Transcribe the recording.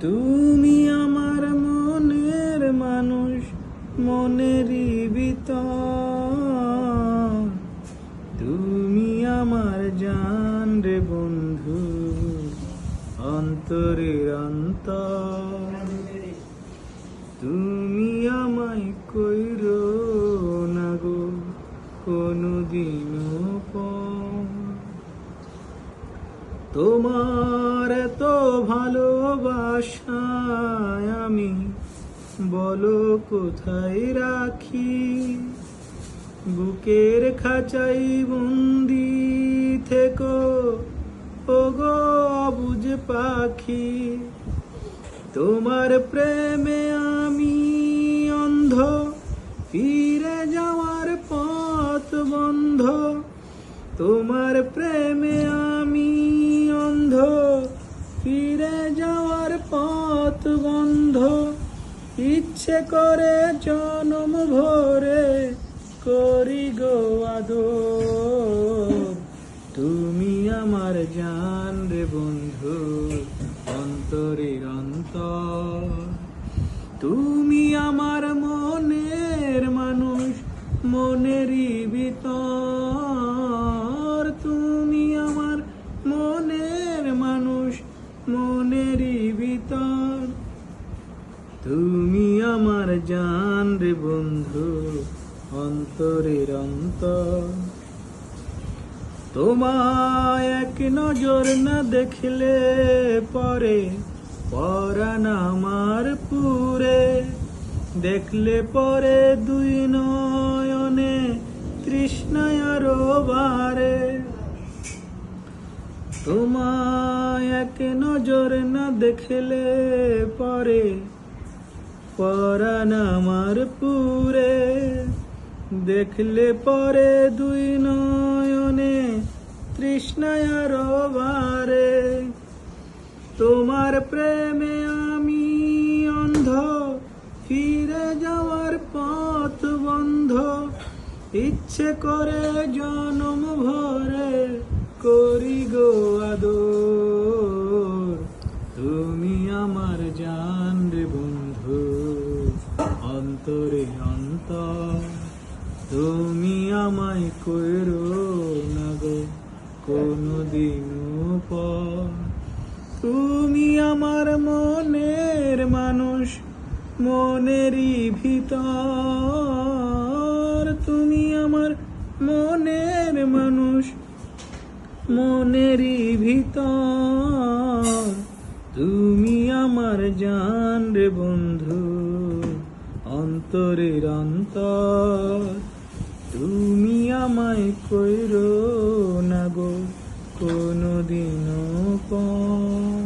তুমি আমার মনের মানুষ, মনেরই ভিতর। তুমি আমার জান রে বন্ধু, অন্তরের অন্তর। তুমি আমায় কইর তোমার তো ভালোবাসায় আমি বলো কোথায় রাখি? বুকের খাঁচাই বন্দি থেকো, ওগো অবুঝ পাখি। তোমার প্রেমে আমি অন্ধ, ফিরে যাওয়ার পথ বন্ধ। তোমার প্রেমে ফিরে যাওয়ার পথ বন্ধ। ইচ্ছে করে জনম ভরে করি গো আদর। তুমি আমার জান রে বন্ধু, অন্তরের অন্তর। তুমি আমার মনের মানুষ, মনেরই ভিতর। তুমি আমার জান রে বন্ধু, অন্তরের অন্তর। তোমায় এক নজর না দেখলে পরে, পরাণ আমার পুরে। দেখলে পরে দুই নয়নে তৃষ্ণায় বারে। তোমায় এক নজর না দেখলে পরে পরাণ আমার পুরে, দেখলে পরে দুই নয়নে তৃষ্ণায় আরও বারে তোমার প্রেমে আমি অন্ধ, ফিরে যাওয়ার পথ বন্ধ। ইচ্ছে করে জনম ভরে করি গো আদর তুমি আমার জান রে বন্ধু অন্তরে অন্তর। তুমি আমায় কইরো না গো কোনদিন পর। তুমি আমার মনের মানুষ, মনেরই ভিতর। তুমি আমার মনের মানুষ, মনেরই ভিতর। তুমি আমার জান রে বন্ধু অন্তরের অন্তর। তুমি আমায় কইরো না গো কোনদিনও পর।